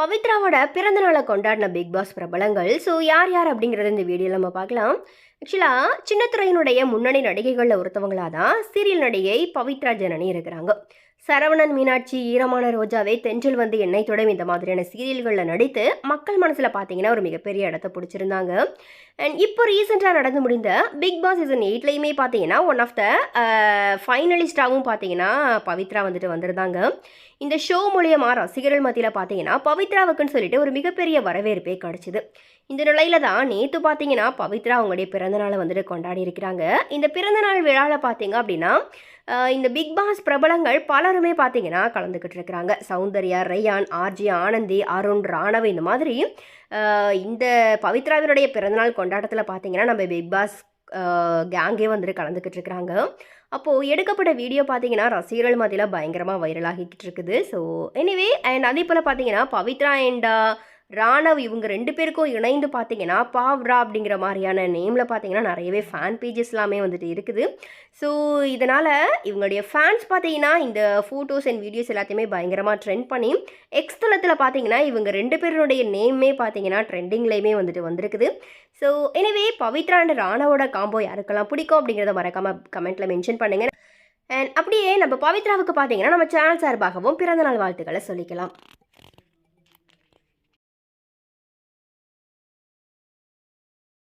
பவித்ராவோட பிறந்த நாளை கொண்டாடின பிக் பாஸ் பிரபலங்கள். ஸோ யார் யார் அப்படிங்கிறத இந்த வீடியோவில் நம்ம பார்க்கலாம். ஆக்சுவலாக சின்னத்துறையினுடைய முன்னணி நடிகைகளில் ஒருத்தவங்களாக தான் சீரியல் நடிகை பவித்ரா ஜனனி இருக்கிறாங்க. சரவணன் மீனாட்சி ஈரமான ரோஜாவே தென்றல் வந்து எண்ணெய் தொடும் இந்த மாதிரியான சீரியல்களில் நடித்து மக்கள் மனசில் பார்த்தீங்கன்னா ஒரு மிகப்பெரிய இடத்த பிடிச்சிருந்தாங்க. அண்ட் இப்போ ரீசெண்டாக நடந்து முடிந்த பிக் பாஸ் சீசன் எயிட்லேயுமே பார்த்தீங்கன்னா ஒன் ஆஃப் த ஃபைனலிஸ்டாகவும் பார்த்தீங்கன்னா பவித்ரா வந்துட்டு வந்திருந்தாங்க. இந்த ஷோ மூலியமாக ரசிகர்கள் மத்தியில் பார்த்தீங்கன்னா பவித்ராவுக்குன்னு சொல்லிட்டு ஒரு மிகப்பெரிய வரவேற்பே கிடச்சிது. இந்த நிலையில தான் நேற்று பார்த்தீங்கன்னா பவித்ரா அவங்களுடைய பிறந்தநாளை வந்துட்டு கொண்டாடி இருக்கிறாங்க. இந்த பிறந்தநாள் விழாவில் பார்த்தீங்க அப்படின்னா இந்த பிக் பாஸ் பிரபலங்கள் பலருமே பார்த்தீங்கன்னா கலந்துக்கிட்டு இருக்கிறாங்க. சௌந்தர்யா ரயான் ஆர்ஜி ஆனந்தி அருண் ராணவ் இந்த மாதிரி இந்த பவித்ராவினுடைய பிறந்தநாள் கொண்டாட்டத்தில் பார்த்தீங்கன்னா நம்ம பிக் பாஸ் கேங்கே வந்துட்டு கலந்துக்கிட்டு இருக்கிறாங்க. அப்போது எடுக்கப்பட்ட வீடியோ பார்த்தீங்கன்னா ரசிகர்கள் மத்தியில் பயங்கரமாக வைரலாகிக்கிட்டு இருக்குது. ஸோ எனிவே அண்ட் அதே போல் பார்த்தீங்கன்னா பவித்ரா அண்ட் ராணவ் இவங்க ரெண்டு பேருக்கும் இணைந்து பார்த்தீங்கன்னா பாவ்ரா அப்படிங்கிற மாதிரியான நேமில் பார்த்தீங்கன்னா நிறையவே ஃபேன் பேஜஸ் எல்லாமே வந்துட்டு இருக்குது. ஸோ இதனால் இவங்களுடைய ஃபேன்ஸ் பார்த்தீங்கன்னா இந்த ஃபோட்டோஸ் அண்ட் வீடியோஸ் எல்லாத்தையுமே பயங்கரமாக ட்ரெண்ட் பண்ணி எக்ஸ் தளத்தில் பார்த்தீங்கன்னா இவங்க ரெண்டு பேருடைய நேமே பார்த்தீங்கன்னா ட்ரெண்டிங்லேயுமே வந்துட்டு வந்திருக்குது. ஸோ எனவே பவித்ரா அண்ட் ராணவோட காம்போ யாருக்கெல்லாம் பிடிக்கும் அப்படிங்கிறத மறக்காம கமெண்ட்டில் மென்ஷன் பண்ணுங்கள் அண்ட் அப்படியே நம்ம பவித்ராவுக்கு பார்த்தீங்கன்னா நம்ம சேனல் சார்பாகவும் பிறந்தநாள் வாழ்த்துக்களை சொல்லிக்கலாம்.